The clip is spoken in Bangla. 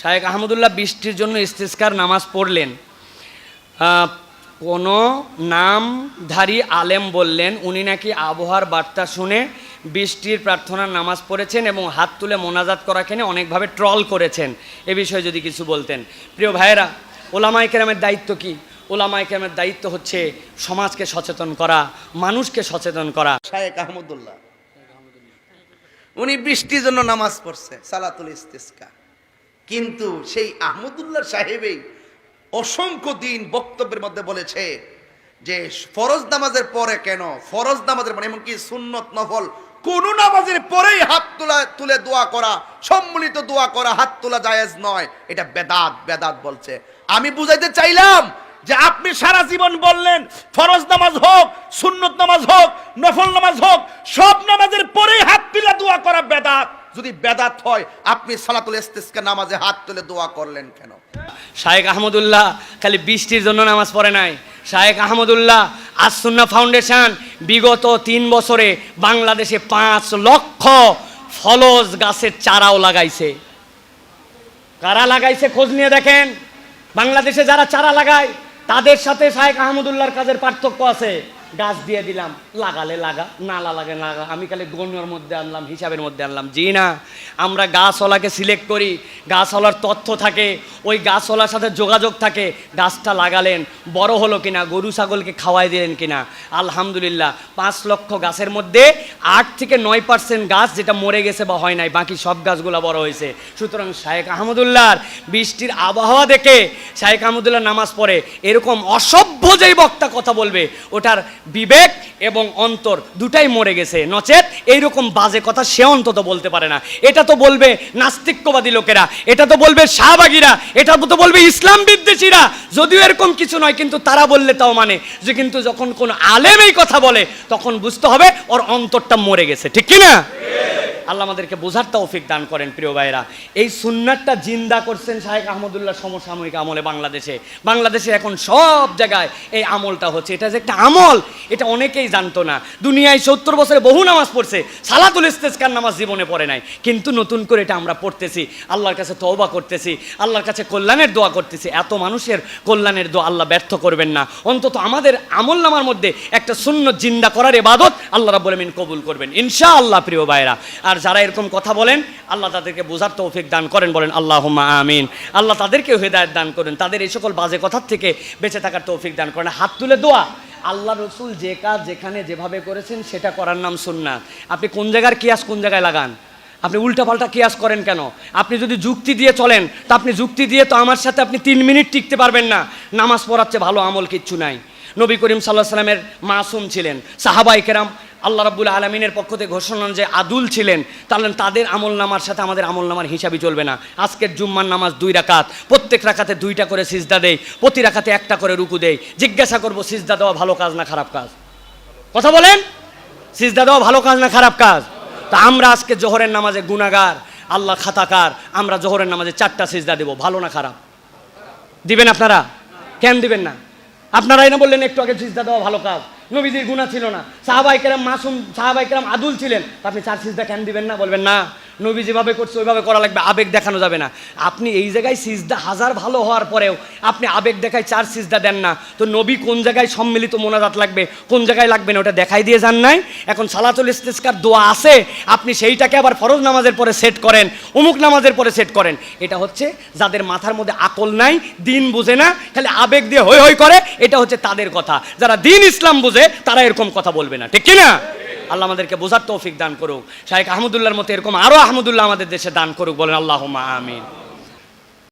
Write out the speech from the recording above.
শায়েক আহমদুল্লাহ বৃষ্টির জন্য ইস্তিস্কার নামাজ পড়লেন। কোনো নামধারী আলেম বললেন, উনি নাকি আবহাওয়ার বার্তা শুনে বৃষ্টির প্রার্থনার নামাজ পড়েছেন এবং হাত তুলে মোনাজাত করাকে নিয়ে অনেকভাবে ট্রল করেছেন? এ বিষয়ে যদি কিছু বলতেন। প্রিয় ভাইয়েরা ওলামাই কেরামের দায়িত্ব কি? ওলামাই কেরামের দায়িত্ব হচ্ছে সমাজকে সচেতন করা, মানুষকে সচেতন করা। শায়েক আহমদুল্লাহ, উনি বৃষ্টির জন্য নামাজ পড়ছে, সালাতুল ইস্তিসকা কিন্তু সেই আহমদুল্লাহ সাহেবেই অসংখ্য দিন বক্তব্যের মধ্যে বলেছে যে ফরজ নামাজের পরে কেন? ফরজ নামাজের পরে, এমনকি সুন্নত নফল, কোন নামাজের পরেই হাত তোলা, তুলে দোয়া করা, সম্মিলিত দোয়া করা, হাত তোলা জায়েজ নয়। এটা বেদাত বেদাত বলছে। আমি বুঝাইতে চাইলাম যে আপনি সারা জীবন বললেন, ফরজ নামাজ হোক, সুন্নত নামাজ হোক, নফল নামাজ হোক, সব নামাজের পরেই হাত তুলে দোয়া করা বেদাত। যদি বেদাত হয়, আপনি সালাতুল ইস্তিসকা নামাজে হাত তুলে দোয়া করলেন কেন? শায়েক আহমদুল্লাহ খালি বৃষ্টির জন্য নামাজ পড়ে নাই। শায়েক আহমদুল্লাহ আসুন্না ফাউন্ডেশন বিগত তিন বছরে বাংলাদেশে পাঁচ লক্ষ ফলজ গাছের চারাও লাগাইছে। কারা লাগাইছে খোঁজ নিয়ে দেখেন? বাংলাদেশে যারা চারা লাগায়, তাদের সাথে শায়েখ আহমদুল্লাহর কাজের পার্থক্য আছে। গাছ দিয়ে দিলাম, লাগালে লাগা না লাগে লাগা আমি খালি গণ্যর মধ্যে আনলাম, হিসাবের মধ্যে আনলাম। জি না, আমরা গাছওয়ালাকে সিলেক্ট করি, গাছওয়ালার তথ্য থাকে, ওই গাছওয়ালার সাথে যোগাযোগ থাকে, গাছটা লাগালেন, বড় হলো কিনা, গরু, ছাগলকে খাওয়াই দিলেন কিনা। আলহামদুলিল্লাহ, পাঁচ লক্ষ গাছের মধ্যে আট থেকে নয় পার্সেন্ট গাছ যেটা মরে গেছে বা হয় নাই, বাকি সব গাছগুলো বড় হয়েছে। সুতরাং শায়েক আহমদুল্লাহর বৃষ্টির আবহাওয়া দেখে শায়েক আহমদুল্লাহ নামাজ পড়ে, এরকম অসভ্য যেই বক্তা কথা বলবে, ওটার বিবেক এবং অন্তর দুটাই মরে গেছে। নচেত এইরকম বাজে কথা সে অন্তত বলতে পারে না। এটা তো বলবে নাস্তিক্যবাদী লোকেরা, এটা তো বলবে শাহবাগীরা, এটা তো বলবে ইসলাম বিদ্বেষীরা। যদিও এরকম কিছু নয়, কিন্তু তারা বললে তাও মানে যে কিন্তু যখন কোন আলেম এই কথা বলে, তখন বুঝতে হবে ওর অন্তরটা মরে গেছে। ঠিক কিনা না? আল্লাহ আমাদেরকে বোঝার তৌফিক দান করেন প্রিয় ভাইরা এই সুন্নাতটা জিন্দা করছেন শাহেক আহমদুল্লাহ সমসাময়িক আমলে বাংলাদেশে। বাংলাদেশে এখন সব জায়গায় এই আমলটা হচ্ছে। এটা যে একটা আমল, এটা অনেকেই জানতো না। দুনিয়ায় সত্তর বছরে বহু নামাজ পড়ছে, সালাতুল ইস্তেস্কার নামাজ জীবনে পড়ে নাই। কিন্তু নতুন করে এটা আমরা পড়তেছি, আল্লাহর কাছে তওবা করতেছি, আল্লাহর কাছে কল্যাণের দোয়া করতেছি। এত মানুষের কল্যাণের দোয়া আল্লাহ ব্যর্থ করবেন না। অন্তত আমাদের আমল নামার মধ্যে একটা শূন্য জিন্দা করার এবাদত আল্লাহ রাবুল আমিন কবুল করবেন। ইনশা আল্লাহ প্রিয় ভাইরা আর যারা এরকম কথা বলেন, আল্লাহ তাদেরকে বোঝার তৌফিক দান করেন, বলেন আল্লাহ আমিন। আল্লাহ তাদেরকে হেদায়ত দান করেন, তাদের এই সকল বাজে কথার থেকে বেঁচে থাকার তৌফিক দান করেন। হাত তুলে দোয়া। আল্লাহ রসুল যে কাজ যেখানে যেভাবে করেছেন, সেটা করার নাম সুন্নাত। আপনি কোন জায়গার কিয়াস কোন জায়গায় লাগান? আপনি উল্টাপাল্টা কিয়াস করেন কেন? আপনি যদি যুক্তি দিয়ে চলেন, তা আপনি যুক্তি দিয়ে তো আমার সাথে আপনি তিন মিনিট টিকতে পারবেন না। নামাজ পড়াচ্ছে ভালো আমল কিচ্ছু নাই। নবী করিম সাল্লাহ সাল্লামের মাসুম ছিলেন। সাহাবাই কেরাম আল্লাহ রাব্বুল আলমিনের পক্ষ থেকে ঘোষণা যে আদুল ছিলেন। তাহলে তাদের আমল নামার সাথে আমাদের আমল নামার হিসাবই চলবে না। আজকের জুম্মার নামাজ দুই রাকাত, প্রত্যেক রাকাতে দুইটা করে সিজদা দেয় প্রতি রাখাতে একটা করে রুকু দেয় জিজ্ঞাসা করব, সিজদা দেওয়া ভালো কাজ না খারাপ কাজ? কথা বলেন? সিজদা দেওয়া ভালো কাজ না খারাপ কাজ? তা আমরা আজকে জোহরের নামাজে গুণাগার আল্লাহ খাতাকার, আমরা জোহরের নামাজে চারটা সিজদা দেবো, ভালো না খারাপ? দিবেন আপনারা? কেন দিবেন না? আপনারাই না বললেন একটু আগে সিজদা দেওয়া ভালো কাজ। নবীজির গুণা ছিল না। সাহাবাই মাসুম সাহাবাই আদুল ছিলেন। আপনি চার সিজদা কেন দিবেন না? বলবেন না। নবী যেভাবে করছে, ওইভাবে করা লাগবে, আবেগ দেখানো যাবে না। আপনি এই জায়গায় সিজদা হাজার ভালো হওয়ার পরেও আপনি আবেগ দেখায় চার সিজদা দেন না। তো নবী কোন জায়গায় সম্মিলিত মোনাজাত লাগবে, কোন জায়গায় লাগবে না, ওটা দেখাই দিয়ে যান নাই? এখন সালাতুল ইস্তেস্কার দোয়া আছে, আপনি সেইটাকে আবার ফরজ নামাজের পরে সেট করেন, অমুক নামাজের পরে সেট করেন। এটা হচ্ছে যাদের মাথার মধ্যে আকল নাই, দিন বুঝে না, খালি আবেগ দিয়ে হই হই করে, এটা হচ্ছে তাদের কথা। যারা দিন ইসলাম বুঝে, তারা এরকম কথা বলবে না, ঠিক কি না আল্লাহ আমাদেরকে বোঝার তৌফিক দান করুক। শাহেখ আহমদুল্লাহর মতো এরকম আরও আহমদুল্লাহ আমাদের দেশে দান করুক বলেন আল্লাহ আমিন।